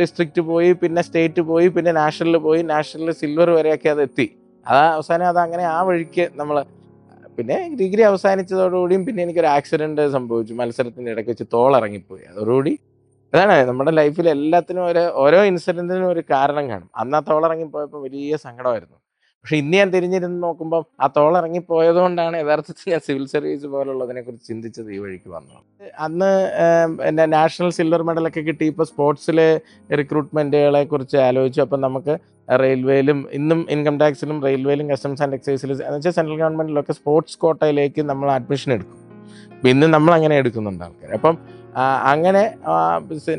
ഡിസ്ട്രിക്റ്റ് പോയി പിന്നെ സ്റ്റേറ്റ് പോയി പിന്നെ നാഷണലിൽ പോയി നാഷണലിൽ സിൽവർ വരെയൊക്കെ അത് എത്തി. അത് അവസാനം അത് അങ്ങനെ ആ വഴിക്ക് നമ്മൾ പിന്നെ ഡിഗ്രി അവസാനിച്ചതോടുകൂടിയും പിന്നെ എനിക്കൊരു ആക്സിഡന്റ് സംഭവിച്ചു. മത്സരത്തിന്റെ ഇടയ്ക്ക് വെച്ച് തോളിറങ്ങിപ്പോയി. അതോടുകൂടി അതാണ് നമ്മുടെ ലൈഫിൽ എല്ലാത്തിനും ഒരു ഓരോ ഇൻസിഡന്റിനും ഒരു കാരണം കാണും. അന്ന് ആ തോളിറങ്ങിപ്പോയപ്പോൾ വലിയ സങ്കടമായിരുന്നു. പക്ഷെ ഇന്ന് ഞാൻ തിരിഞ്ഞിരുന്ന് നോക്കുമ്പോൾ ആ തോളിറങ്ങി പോയതുകൊണ്ടാണ് യഥാർത്ഥത്തിൽ ഞാൻ സിവിൽ സർവീസ് പോലുള്ളതിനെ കുറിച്ച് ചിന്തിച്ചത് ഈ വഴിക്ക് വന്നത്. അന്ന് എന്റെ നാഷണൽ സിൽവർ മെഡലൊക്കെ കിട്ടി. ഇപ്പോൾ സ്പോർട്സിലെ റിക്രൂട്ട്മെന്റുകളെ കുറിച്ച് ആലോചിച്ചു. അപ്പം നമുക്ക് റെയിൽവേയിലും ഇന്നും ഇൻകം ടാക്സിലും റെയിൽവേയിലും കസ്റ്റംസ് ആൻഡ് എക്സൈസിലും എന്ന് വെച്ചാൽ സെൻട്രൽ ഗവൺമെന്റിലൊക്കെ സ്പോർട്സ് കോട്ടയിലേക്ക് നമ്മൾ അഡ്മിഷൻ എടുക്കും. ഇന്ന് നമ്മൾ അങ്ങനെ എടുക്കുന്നുണ്ട് ആൾക്കാർ. അപ്പം അങ്ങനെ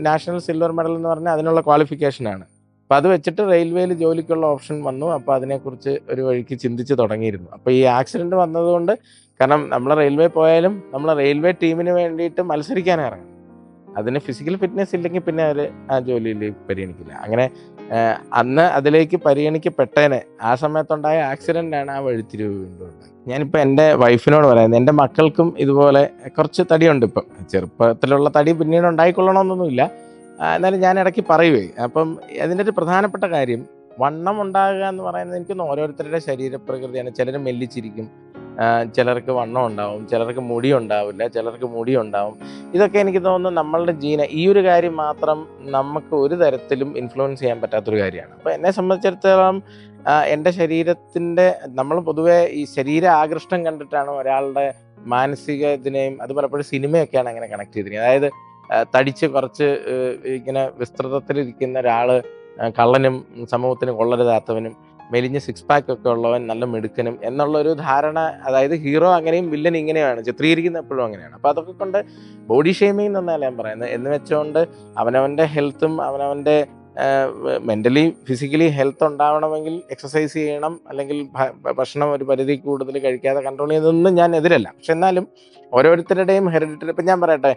നാഷണൽ സിൽവർ മെഡൽ എന്ന് പറഞ്ഞാൽ അതിനുള്ള ക്വാളിഫിക്കേഷനാണ്. അപ്പോൾ അത് വെച്ചിട്ട് റെയിൽവേയിൽ ജോലിക്കുള്ള ഓപ്ഷൻ വന്നു. അപ്പോൾ അതിനെക്കുറിച്ച് ഒരു വഴിക്ക് ചിന്തിച്ച് തുടങ്ങിയിരുന്നു. അപ്പോൾ ഈ ആക്സിഡന്റ് വന്നതുകൊണ്ട് കാരണം നമ്മൾ റെയിൽവേ പോയാലും നമ്മൾ റെയിൽവേ ടീമിന് വേണ്ടിയിട്ട് മത്സരിക്കാൻ ഇറങ്ങും അതിന് ഫിസിക്കൽ ഫിറ്റ്നസ് ഇല്ലെങ്കിൽ പിന്നെ അവർ ആ ജോലിയിൽ പരിഗണിക്കില്ല. അങ്ങനെ അന്ന് അതിലേക്ക് പരിഗണിക്കപ്പെട്ടേനെ ആ സമയത്തുണ്ടായ ആക്സിഡന്റാണ് ആ വഴിത്തിരിവ് വീണ്ടും ഞാനിപ്പോൾ എന്റെ വൈഫിനോട് പറയുന്നത് എന്റെ മക്കൾക്കും ഇതുപോലെ കുറച്ച് തടിയുണ്ട് ഇപ്പം. ചെറുപ്പത്തിലുള്ള തടി പിന്നീട് ഉണ്ടായിക്കൊള്ളണമെന്നൊന്നുമില്ല. എന്നാലും ഞാൻ ഇടയ്ക്ക് പറയുവേ. അപ്പം അതിന്റെ ഒരു പ്രധാനപ്പെട്ട കാര്യം വണ്ണം ഉണ്ടാകുക എന്ന് പറയുന്നത് എനിക്കൊന്ന് ഓരോരുത്തരുടെ ശരീരപ്രകൃതിയാണ്. ചിലർ മെല്ലിച്ചിരിക്കും. ചിലർക്ക് വണ്ണം ഉണ്ടാവും ചിലർക്ക് മുടി ഉണ്ടാവില്ല ചിലർക്ക് മുടി ഉണ്ടാവും. ഇതൊക്കെ എനിക്ക് തോന്നുന്നു നമ്മളുടെ ജീന ഈ ഒരു കാര്യം മാത്രം നമുക്ക് ഒരു തരത്തിലും ഇൻഫ്ലുവൻസ് ചെയ്യാൻ പറ്റാത്തൊരു കാര്യമാണ്. അപ്പോൾ എന്നെ സംബന്ധിച്ചിടത്തോളം എന്റെ ശരീരത്തിന്റെ നമ്മൾ പൊതുവേ ഈ ശരീര ആകൃഷ്ടം കണ്ടിട്ടാണ് ഒരാളുടെ മാനസിക ഇതിനെയും അത് പലപ്പോഴും സിനിമയൊക്കെയാണ് അങ്ങനെ കണക്ട് ചെയ്തിരിക്കുന്നത്. അതായത് തടിച്ച് കുറച്ച് ഇങ്ങനെ വിസ്തൃതത്തിലിരിക്കുന്ന ഒരാൾ കള്ളനും സമൂഹത്തിന് കൊള്ളരുതാത്തവനും മെലിഞ്ഞ സിക്സ് പാക്ക് ഒക്കെ ഉള്ളവൻ നല്ല മിടുക്കനും എന്നുള്ള ഒരു ധാരണ അതായത് ഹീറോ അങ്ങനെയും വില്ലൻ ഇങ്ങനെയാണ് ചിത്രീകരിക്കുന്ന എപ്പോഴും അങ്ങനെയാണ്. അപ്പോൾ അതൊക്കെ കൊണ്ട് ബോഡി ഷെയ്മിങ് എന്നല്ല ഞാൻ പറയുന്നത്. എന്ന് വെച്ചുകൊണ്ട് അവനവന്റെ ഹെൽത്തും അവനവന്റെ മെന്റലി ഫിസിക്കലി ഹെൽത്ത് ഉണ്ടാവണമെങ്കിൽ എക്സസൈസ് ചെയ്യണം അല്ലെങ്കിൽ ഭക്ഷണം ഒരു പരിധി കൂടുതൽ കഴിക്കാതെ കൺട്രോൾ ചെയ്യുന്നതൊന്നും ഞാൻ എതിരല്ല. പക്ഷെ എന്നാലും ഓരോരുത്തരുടെയും ഹെറിഡിറ്ററി ഇപ്പം ഞാൻ പറയട്ടെ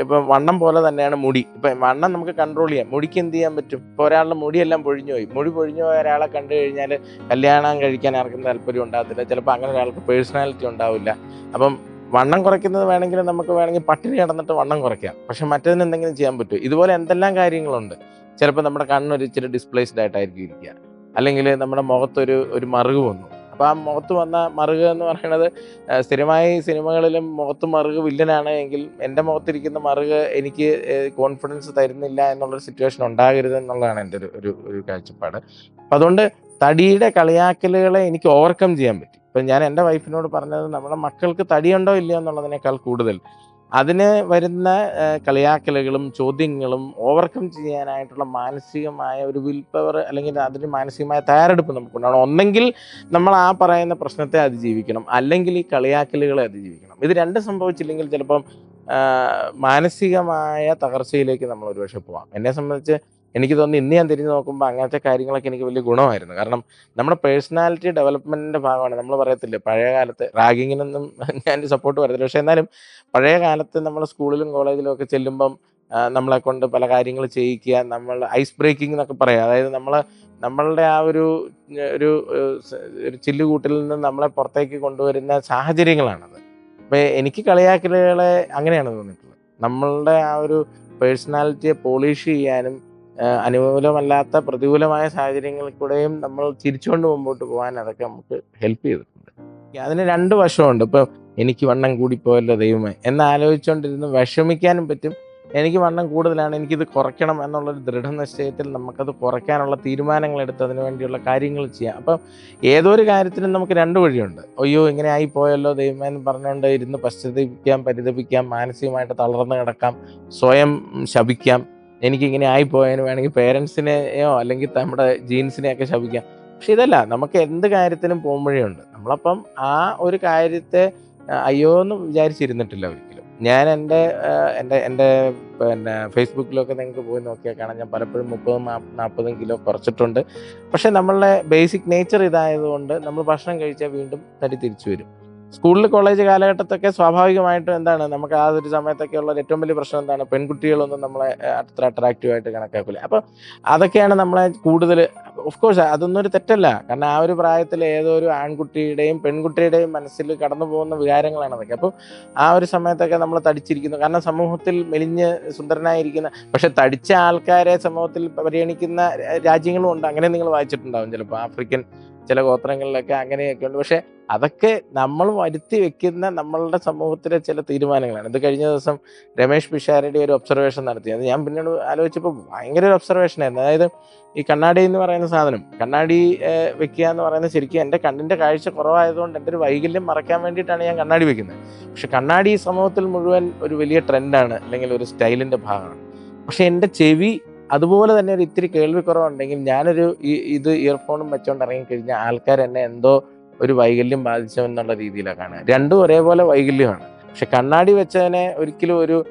ഇപ്പം വണ്ണം പോലെ തന്നെയാണ് മുടി. ഇപ്പം വണ്ണം നമുക്ക് കൺട്രോൾ ചെയ്യാം. മുടിക്ക് എന്ത് ചെയ്യാൻ പറ്റും? ഇപ്പോൾ ഒരാളുടെ മുടിയെല്ലാം പൊഴിഞ്ഞു പോയി. മുടി പൊഴിഞ്ഞു പോയ ഒരാളെ കണ്ടു കഴിഞ്ഞാൽ കല്യാണം കഴിക്കാൻ ആർക്കും താല്പര്യം ഉണ്ടാകത്തില്ല. ചിലപ്പോൾ അങ്ങനെ ഒരാൾക്ക് പേഴ്സണാലിറ്റി ഉണ്ടാവില്ല. അപ്പം വണ്ണം കുറയ്ക്കുന്നത് വേണമെങ്കിൽ നമുക്ക് വേണമെങ്കിൽ പട്ടിണി കിടന്നിട്ട് വണ്ണം കുറയ്ക്കാം. പക്ഷെ മറ്റതിന് എന്തെങ്കിലും ചെയ്യാൻ പറ്റും ഇതുപോലെ എന്തെല്ലാം കാര്യങ്ങളുണ്ട്. ചിലപ്പോൾ നമ്മുടെ കണ്ണൊരു ഇച്ചിരി ഡിസ്പ്ലേസ്ഡ് ആയിട്ടായിരിക്കും ഇരിക്കുക. അല്ലെങ്കിൽ നമ്മുടെ മുഖത്തൊരു ഒരു മറുക് വന്നു. അപ്പോൾ ആ മുഖത്ത് വന്ന മറുക് എന്ന് പറയുന്നത് സ്ഥിരമായി സിനിമകളിലും മുഖത്ത് മറുക് വില്ലനാണ് എങ്കിൽ എന്റെ മുഖത്തിരിക്കുന്ന മറുക് എനിക്ക് കോൺഫിഡൻസ് തരുന്നില്ല എന്നുള്ളൊരു സിറ്റുവേഷൻ ഉണ്ടാകരുത് എന്നുള്ളതാണ് എന്റെ ഒരു ഒരു ഒരു കാഴ്ചപ്പാട്. അപ്പം അതുകൊണ്ട് തടിയുടെ കളിയാക്കലുകളെ എനിക്ക് ഓവർകം ചെയ്യാൻ പറ്റി. ഇപ്പം ഞാൻ എന്റെ വൈഫിനോട് പറഞ്ഞത് നമ്മുടെ മക്കൾക്ക് തടിയുണ്ടോ ഇല്ലയോ എന്നുള്ളതിനേക്കാൾ കൂടുതൽ അതിന് വരുന്ന കളിയാക്കലുകളും ചോദ്യങ്ങളും ഓവർകം ചെയ്യാനായിട്ടുള്ള മാനസികമായ ഒരു വിൽ പവർ അല്ലെങ്കിൽ അതിന് മാനസികമായ തയ്യാറെടുപ്പ് നമുക്കുണ്ടാവണം. ഒന്നെങ്കിൽ നമ്മൾ ആ പറയുന്ന പ്രശ്നത്തെ അതിജീവിക്കണം. അല്ലെങ്കിൽ ഈ കളിയാക്കലുകളെ അതിജീവിക്കണം. ഇത് രണ്ടും സംഭവിച്ചില്ലെങ്കിൽ ചിലപ്പം മാനസികമായ തകർച്ചയിലേക്ക് നമ്മൾ ഒരുപക്ഷെ പോവാം. എന്നെ സംബന്ധിച്ച് എനിക്ക് തോന്നുന്നു ഇന്ന് ഞാൻ തിരിഞ്ഞു നോക്കുമ്പോൾ അങ്ങനത്തെ കാര്യങ്ങളൊക്കെ എനിക്ക് വലിയ ഗുണമായിരുന്നു. കാരണം നമ്മുടെ പേഴ്സണാലിറ്റി ഡെവലപ്മെന്റിന്റെ ഭാഗമാണ്. നമ്മൾ പറയത്തില്ലേ പഴയ കാലത്ത് റാഗിങ്ങിനൊന്നും ഞാൻ സപ്പോർട്ട് പറയത്തില്ല പക്ഷേ എന്നാലും പഴയ കാലത്ത് നമ്മൾ സ്കൂളിലും കോളേജിലും ഒക്കെ ചെല്ലുമ്പം നമ്മളെ കൊണ്ട് പല കാര്യങ്ങൾ ചെയ്യിക്കുക നമ്മൾ ഐസ് ബ്രേക്കിംഗ് എന്നൊക്കെ പറയാം. അതായത് നമ്മൾ നമ്മളുടെ ആ ഒരു ഒരു ഒരു ചില്ലുകൂട്ടിൽ നിന്ന് നമ്മളെ പുറത്തേക്ക് കൊണ്ടുവരുന്ന സാഹചര്യങ്ങളാണത്. അപ്പോൾ എനിക്ക് കളിയാക്കലുകളെ അങ്ങനെയാണ് തോന്നിയിട്ടുള്ളത്. നമ്മളുടെ ആ ഒരു പേഴ്സണാലിറ്റിയെ പോളിഷ് ചെയ്യാനും അനുകൂലമല്ലാത്ത പ്രതികൂലമായ സാഹചര്യങ്ങളിൽ കൂടെയും നമ്മൾ ചിരിച്ചുകൊണ്ട് മുമ്പോട്ട് പോകാൻ അതൊക്കെ നമുക്ക് ഹെൽപ്പ് ചെയ്തിട്ടുണ്ട്. അതിന് രണ്ട് വശമുണ്ട്. ഇപ്പം എനിക്ക് വണ്ണം കൂടിപ്പോയല്ലോ ദൈവമേ എന്ന് ആലോചിച്ചുകൊണ്ടിരുന്ന് വിഷമിക്കാനും പറ്റും. എനിക്ക് വണ്ണം കൂടുതലാണ് എനിക്കിത് കുറയ്ക്കണം എന്നുള്ളൊരു ദൃഢനിശ്ചയത്തിൽ നമുക്കത് കുറയ്ക്കാനുള്ള തീരുമാനങ്ങൾ എടുത്ത് അതിനു വേണ്ടിയുള്ള കാര്യങ്ങൾ ചെയ്യാം. അപ്പം ഏതൊരു കാര്യത്തിനും നമുക്ക് രണ്ട് വഴിയുണ്ട്. അയ്യോ ഇങ്ങനെ ആയി പോയല്ലോ ദൈവമേ എന്ന് പറഞ്ഞുകൊണ്ട് ഇരുന്ന് പശ്ചാത്തപിക്കാം പരിതപിക്കാം മാനസികമായിട്ട് തളർന്നു കിടക്കാം സ്വയം ശപിക്കാം എനിക്കിങ്ങനെ ആയിപ്പോയതിന് വേണമെങ്കിൽ പേരൻസിനെയോ അല്ലെങ്കിൽ നമ്മുടെ ജീൻസിനെയൊക്കെ ശപിക്കാം. പക്ഷെ ഇതല്ല നമുക്ക് എന്ത് കാര്യത്തിനും പോകുമ്പോഴേ നമ്മളപ്പം ആ ഒരു കാര്യത്തെ അയ്യോ എന്ന് വിചാരിച്ചിരുന്നിട്ടില്ല ഒരിക്കലും. ഞാൻ എന്റെ എന്റെ എന്റെ പിന്നെ ഫേസ്ബുക്കിലൊക്കെ നിങ്ങൾക്ക് പോയി നോക്കിയാൽ കാണാം. ഞാൻ പലപ്പോഴും മുപ്പതും നാൽപ്പതും കിലോ കുറച്ചിട്ടുണ്ട്. പക്ഷേ നമ്മളുടെ ബേസിക് നേച്ചർ ഇതായതുകൊണ്ട് നമ്മൾ ഭക്ഷണം കഴിച്ചാൽ വീണ്ടും തടി തിരിച്ചു വരും. സ്കൂളിൽ കോളേജ് കാലഘട്ടത്തൊക്കെ സ്വാഭാവികമായിട്ടും എന്താണ് നമുക്ക് ആ ഒരു സമയത്തൊക്കെ ഉള്ള ഏറ്റവും വലിയ പ്രശ്നം എന്താണ്? പെൺകുട്ടികളൊന്നും നമ്മളെ അത്ര അട്രാക്റ്റീവ് ആയിട്ട് കണക്കാക്കില്ല അപ്പോൾ അതൊക്കെയാണ് നമ്മളെ കൂടുതൽ ഓഫ് കോഴ്സ് അതൊന്നും ഒരു തെറ്റല്ല. കാരണം ആ ഒരു പ്രായത്തിൽ ഏതോ ഒരു ആൺകുട്ടിയുടെയും പെൺകുട്ടിയുടെയും മനസ്സിൽ കടന്നു പോകുന്ന വികാരങ്ങളാണ് അതൊക്കെ. അപ്പോൾ ആ ഒരു സമയത്തൊക്കെ നമ്മൾ തടിച്ചിരിക്കുന്നു. കാരണം സമൂഹത്തിൽ മെലിഞ്ഞ് സുന്ദരനായിരിക്കുന്ന പക്ഷെ തടിച്ച ആൾക്കാരെ സമൂഹത്തിൽ പരിഗണിക്കുന്ന രാജ്യങ്ങളും ഉണ്ട്. അങ്ങനെ നിങ്ങൾ വായിച്ചിട്ടുണ്ടാവും ചിലപ്പോൾ ആഫ്രിക്കൻ ചില ഗോത്രങ്ങളിലൊക്കെ അങ്ങനെയൊക്കെ ഉണ്ട് പക്ഷെ അതൊക്കെ നമ്മൾ വരുത്തി വെക്കുന്ന നമ്മളുടെ സമൂഹത്തിലെ ചില തീരുമാനങ്ങളാണ്. ഇത് കഴിഞ്ഞ ദിവസം രമേഷ് പിഷാരടി ഒരു ഒബ്സർവേഷൻ നടത്തി. അത് ഞാൻ പിന്നീട് ആലോചിച്ചപ്പോൾ ഭയങ്കര ഒരു ഒബ്സർവേഷൻ ആയിരുന്നു. അതായത് ഈ കണ്ണാടി എന്ന് പറയുന്ന സാധനം കണ്ണാടി വെക്കുക എന്ന് പറയുന്നത് ശരിക്കും എന്റെ കണ്ണിന്റെ കാഴ്ച കുറവായതുകൊണ്ട് എന്റെ ഒരു വൈകല്യം മറക്കാൻ വേണ്ടിയിട്ടാണ് ഞാൻ കണ്ണാടി വെക്കുന്നത്. പക്ഷെ കണ്ണാടി സമൂഹത്തിൽ മുഴുവൻ ഒരു വലിയ ട്രെൻഡാണ് അല്ലെങ്കിൽ ഒരു സ്റ്റൈലിന്റെ ഭാഗമാണ്. പക്ഷേ എന്റെ ചെവി അതുപോലെ തന്നെ ഒരു ഇത്തിരി കേൾവി കുറവുണ്ടെങ്കിൽ ഞാനൊരു ഇത് ഇയർഫോണും വെച്ചോണ്ട് ഇറങ്ങിക്കഴിഞ്ഞാൽ ആൾക്കാർ എന്നെ എന്തോ ഒരു വൈകല്യം ബാധിച്ചെന്നുള്ള രീതിയിലാണ് കാണുക. രണ്ടും ഒരേപോലെ വൈകല്യമാണ്. പക്ഷെ കണ്ണാടി വെച്ചതിനെ ഒരിക്കലും ഒരു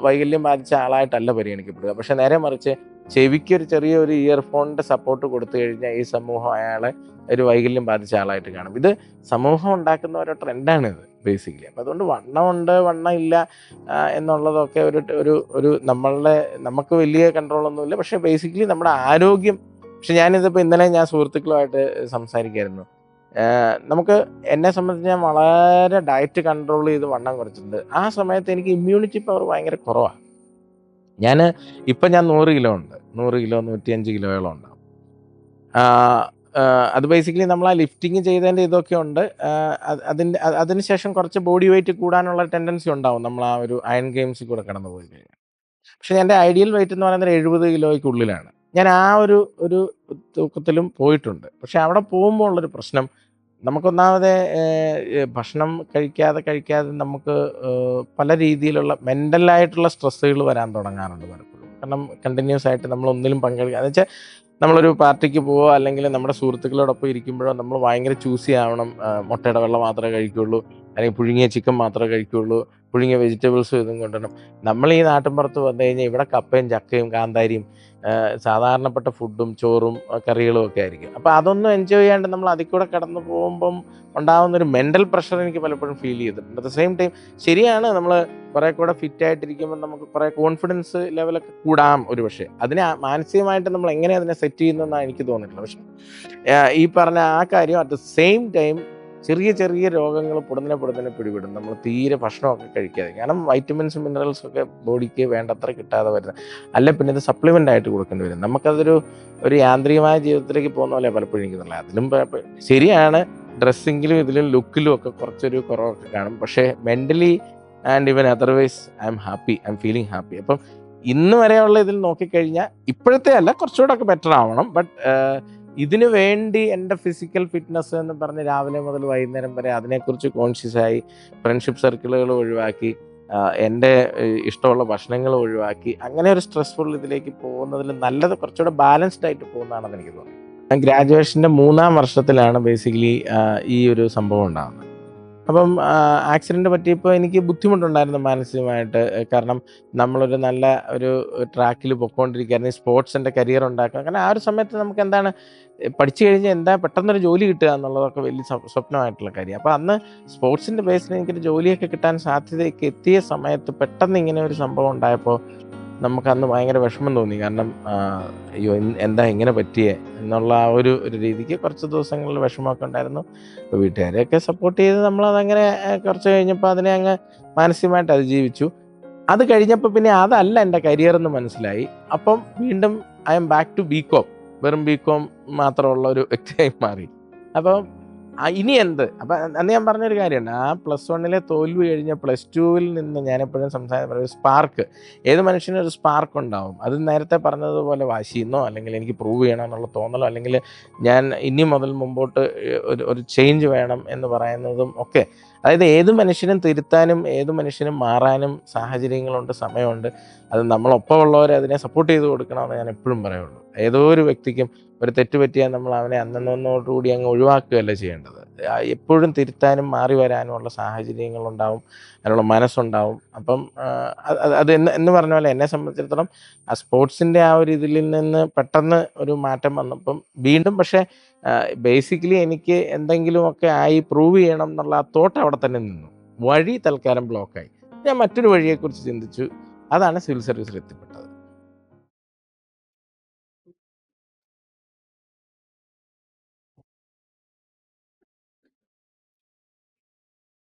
വൈകല്യം ബാധിച്ച ആളായിട്ടല്ല പരിഗണിക്കപ്പെടുക. പക്ഷെ നേരെ മറിച്ച് ചെവിക്ക് ഒരു ചെറിയ ഒരു ഇയർഫോണിന്റെ സപ്പോർട്ട് കൊടുത്തു കഴിഞ്ഞാൽ ഈ സമൂഹം അയാളെ ഒരു വൈകല്യം ബാധിച്ച ആളായിട്ട് കാണും. ഇത് സമൂഹം ഉണ്ടാക്കുന്ന ട്രെൻഡാണ് ഇത് ബേസിക്കലി അപ്പം അതുകൊണ്ട് വണ്ണമുണ്ട് വണ്ണം ഇല്ല എന്നുള്ളതൊക്കെ ഒരു ഒരു ഒരു നമ്മളുടെ നമുക്ക് വലിയ കൺട്രോളൊന്നുമില്ല പക്ഷേ ബേസിക്കലി നമ്മുടെ ആരോഗ്യം പക്ഷെ ഞാനിതിപ്പോൾ ഇന്നലെ ഞാൻ സുഹൃത്തുക്കളുമായിട്ട് സംസാരിക്കായിരുന്നു. നമുക്ക് എന്നെ സംബന്ധിച്ച് ഞാൻ വളരെ ഡയറ്റ് കൺട്രോൾ ചെയ്ത് വണ്ണം കുറച്ചിട്ടുണ്ട്. ആ സമയത്ത് എനിക്ക് ഇമ്മ്യൂണിറ്റി പവർ ഭയങ്കര കുറവാണ് ഞാൻ ഇപ്പം ഞാൻ നൂറ് കിലോ ഉണ്ട്. നൂറ് കിലോ നൂറ്റിയഞ്ച് കിലോയോളം ഉണ്ടാവും അത് ബേസിക്കലി നമ്മൾ ആ ലിഫ്റ്റിങ് ചെയ്തതിന്റെ ഇതൊക്കെ ഉണ്ട്. അതിന്റെ അതിന് അതിനുശേഷം കുറച്ച് ബോഡി വെയിറ്റ് കൂടാനുള്ള ടെൻഡൻസി ഉണ്ടാവും. നമ്മൾ ആ ഒരു അയൺ ഗെയിംസിൽ കൂടെ കടന്നു പോയി കഴിഞ്ഞാൽ. പക്ഷേ എന്റെ ഐഡിയൽ വെയിറ്റ് എന്ന് പറയുന്നത് എഴുപത് കിലോയ്ക്കുള്ളിലാണ്. ഞാൻ ആ ഒരു ഒരു തൂക്കത്തിലും പോയിട്ടുണ്ട്. പക്ഷേ അവിടെ പോകുമ്പോൾ ഉള്ളൊരു പ്രശ്നം നമുക്കൊന്നാമത് ഭക്ഷണം കഴിക്കാതെ കഴിക്കാതെ നമുക്ക് പല രീതിയിലുള്ള മെന്റലായിട്ടുള്ള സ്ട്രെസ്സുകൾ വരാൻ തുടങ്ങാറുണ്ട് പലപ്പോഴും. കാരണം കണ്ടിന്യൂസ് ആയിട്ട് നമ്മൾ ഒന്നിലും പങ്കെടുക്കുക എന്ന് വെച്ചാൽ നമ്മളൊരു പാർട്ടിക്ക് പോവുക അല്ലെങ്കിൽ നമ്മുടെ സുഹൃത്തുക്കളോടൊപ്പം ഇരിക്കുമ്പോഴോ നമ്മൾ ഭയങ്കര ചൂസി ആവണം. മുട്ടയുടെ വെള്ളം മാത്രമേ കഴിക്കുള്ളൂ അല്ലെങ്കിൽ പുഴുങ്ങിയ ചിക്കൻ മാത്രമേ കഴിക്കുകയുള്ളൂ പുഴുങ്ങിയ വെജിറ്റബിൾസും ഇതും കൊണ്ടുവരണം. നമ്മൾ ഈ നാട്ടിൻപുറത്ത് വന്നു കഴിഞ്ഞാൽ ഇവിടെ കപ്പയും ചക്കയും കാന്താരിയും സാധാരണപ്പെട്ട ഫുഡും ചോറും കറികളും ഒക്കെ ആയിരിക്കും. അപ്പോൾ അതൊന്നും എൻജോയ് ചെയ്യാണ്ട് നമ്മൾ അതിൽ കൂടെ കടന്നു പോകുമ്പം ഉണ്ടാകുന്ന ഒരു മെന്റൽ പ്രഷർ എനിക്ക് പലപ്പോഴും ഫീൽ ചെയ്തിട്ടുണ്ട്. അറ്റ് ദ സെയിം ടൈം ശരിയാണ് നമ്മൾ കുറേ കൂടെ ഫിറ്റ് ആയിട്ടിരിക്കുമ്പോൾ നമുക്ക് കുറേ കോൺഫിഡൻസ് ലെവലൊക്കെ കൂടാം ഒരു പക്ഷേ. അതിനെ മാനസികമായിട്ട് നമ്മൾ എങ്ങനെ അതിനെ സെറ്റ് ചെയ്യുന്നതെന്നാണ് എനിക്ക് തോന്നിയിട്ടുള്ളത് പക്ഷേ ഈ പറഞ്ഞ ആ കാര്യം അറ്റ് ദ സെയിം ടൈം ചെറിയ ചെറിയ രോഗങ്ങൾ പൊടുന്നനെ പൊടുന്നനെ പിടിപെടും. നമ്മൾ തീരെ ഭക്ഷണമൊക്കെ കഴിക്കാതെ. കാരണം വൈറ്റമിൻസും മിനറൽസും ഒക്കെ ബോഡിക്ക് വേണ്ടത്ര കിട്ടാതെ വരുന്നത് അല്ല പിന്നെ ഇത് സപ്ലിമെന്റ് ആയിട്ട് കൊടുക്കേണ്ടി വരും. നമുക്കതൊരു ഒരു യാന്ത്രികമായ ജീവിതത്തിലേക്ക് പോകുന്ന പോലെ പലപ്പോഴും എനിക്ക് അതിലും ശരിയാണ്. ഡ്രസ്സിങ്ങിലും ഇതിലും ലുക്കിലും ഒക്കെ കുറച്ചൊരു കുറവൊക്കെ കാണും. പക്ഷേ mentally and even otherwise I'm happy I'm feeling happy അപ്പം ഇന്ന് വരെയുള്ള ഇതിൽ നോക്കിക്കഴിഞ്ഞാൽ ഇപ്പോഴത്തെ അല്ല കുറച്ചുകൂടെ ഒക്കെ ബെറ്റർ ആവണം. ബട്ട് ഇതിനു വേണ്ടി എന്റെ ഫിസിക്കൽ ഫിറ്റ്നസ് എന്ന് പറഞ്ഞ് രാവിലെ മുതൽ വൈകുന്നേരം വരെ അതിനെക്കുറിച്ച് കോൺഷ്യസ് ആയി ഫ്രണ്ട്ഷിപ്പ് സർക്കിളുകൾ ഒഴിവാക്കി എന്റെ ഇഷ്ടമുള്ള ഭക്ഷണങ്ങൾ ഒഴിവാക്കി അങ്ങനെ ഒരു സ്ട്രെസ്ഫുൾ ഇതിലേക്ക് പോകുന്നതിൽ നല്ലത് കുറച്ചുകൂടെ ബാലൻസ്ഡ് ആയിട്ട് പോകുന്നതാണെന്ന് എനിക്ക് തോന്നുന്നു. ഞാൻ ഗ്രാജുവേഷന്റെ മൂന്നാം വർഷത്തിലാണ് ബേസിക്കലി ഈ ഒരു സംഭവം ഉണ്ടാകുന്നത് അപ്പം ആക്സിഡന്റ് പറ്റിയപ്പോൾ എനിക്ക് ബുദ്ധിമുട്ടുണ്ടായിരുന്നു മാനസികമായിട്ട്. കാരണം നമ്മളൊരു നല്ല ഒരു ട്രാക്കിൽ പൊയ്ക്കൊണ്ടിരിക്കുകയായിരുന്നു സ്പോർട്സിന്റെ കരിയർ ഉണ്ടാക്കുക കാരണം ആ ഒരു സമയത്ത് നമുക്ക് എന്താണ് പഠിച്ചു കഴിഞ്ഞാൽ എന്താ പെട്ടെന്നൊരു ജോലി കിട്ടുക എന്നുള്ളതൊക്കെ വലിയ സ്വപ്നമായിട്ടുള്ള കാര്യം. അപ്പോൾ അന്ന് സ്പോർട്സിന്റെ ബേസിൽ എനിക്കൊരു ജോലിയൊക്കെ കിട്ടാൻ സാധ്യതയൊക്കെ എത്തിയ സമയത്ത് പെട്ടെന്ന് ഇങ്ങനെ ഒരു സംഭവം ഉണ്ടായപ്പോൾ നമുക്ക് അന്ന് ഭയങ്കര വിഷമം തോന്നി. കാരണം അയ്യോ എന്താ ഇങ്ങനെ പറ്റിയേ? എന്നുള്ള ആ ഒരു ഒരു രീതിക്ക് കുറച്ച് ദിവസങ്ങളിൽ വിഷമമൊക്കെ ഉണ്ടായിരുന്നു. അപ്പോൾ വീട്ടുകാരെയൊക്കെ സപ്പോർട്ട് ചെയ്ത് നമ്മളതങ്ങനെ കുറച്ച് കഴിഞ്ഞപ്പോൾ അതിനെ അങ്ങ് മാനസികമായിട്ട് അതിജീവിച്ചു. അത് കഴിഞ്ഞപ്പോൾ പിന്നെ അതല്ല എന്റെ കരിയർ എന്ന് മനസ്സിലായി. അപ്പം വീണ്ടും I'm back to B com വെറും ബി കോം മാത്രമുള്ള ഒരു വ്യക്തിയായി മാറി. അപ്പം ഇനി എന്ത്? അപ്പം അന്ന് ഞാൻ പറഞ്ഞൊരു കാര്യമുണ്ട്. ആ പ്ലസ് വണ്ണിലെ തോൽവി കഴിഞ്ഞ പ്ലസ് ടുവിൽ നിന്ന് ഞാൻ എപ്പോഴും ഒരു സ്പാർക്ക്. ഏത് മനുഷ്യനും ഒരു സ്പാർക്ക് ഉണ്ടാവും. അത് നേരത്തെ പറഞ്ഞതുപോലെ വാശിയെന്നോ അല്ലെങ്കിൽ എനിക്ക് പ്രൂവ് ചെയ്യണം എന്നുള്ള തോന്നലോ അല്ലെങ്കിൽ ഞാൻ ഇനി മുതൽ മുമ്പോട്ട് ഒരു ഒരു ചേഞ്ച് വേണം എന്ന് പറയുന്നതും ഒക്കെ. അതായത് ഏത് മനുഷ്യനും തിരുത്താനും ഏത് മനുഷ്യനും മാറാനും സാഹചര്യങ്ങളുണ്ട് സമയമുണ്ട്. അത് നമ്മളൊപ്പമുള്ളവരെ അതിനെ സപ്പോർട്ട് ചെയ്ത് കൊടുക്കണമെന്ന് ഞാൻ എപ്പോഴും പറയുള്ളൂ. ഏതോ ഒരു വ്യക്തിക്കും ഒരു തെറ്റ് പറ്റിയാൽ നമ്മൾ അവനെ അന്നൊന്നോടുകൂടി അങ്ങ് ഒഴിവാക്കുകയല്ല ചെയ്യേണ്ടത്. എപ്പോഴും തിരുത്താനും മാറി വരാനുമുള്ള സാഹചര്യങ്ങളുണ്ടാവും അതിനുള്ള മനസ്സുണ്ടാവും. അപ്പം അത് എന്ന് എന്ന് പറഞ്ഞ പോലെ എന്നെ സംബന്ധിച്ചിടത്തോളം ആ സ്പോർട്സിന്റെ ആ ഒരു ഇതിൽ നിന്ന് പെട്ടെന്ന് ഒരു മാറ്റം വന്നപ്പം വീണ്ടും പക്ഷേ ബേസിക്കലി എനിക്ക് എന്തെങ്കിലുമൊക്കെ ആയി പ്രൂവ് ചെയ്യണം എന്നുള്ള ആ തോട്ട് അവിടെ തന്നെ നിന്നു. വഴി തൽക്കാലം ബ്ലോക്കായി. ഞാൻ മറ്റൊരു വഴിയെക്കുറിച്ച് ചിന്തിച്ചു. അതാണ് സിവിൽ സർവീസിൽ എത്തിപ്പെട്ടത്.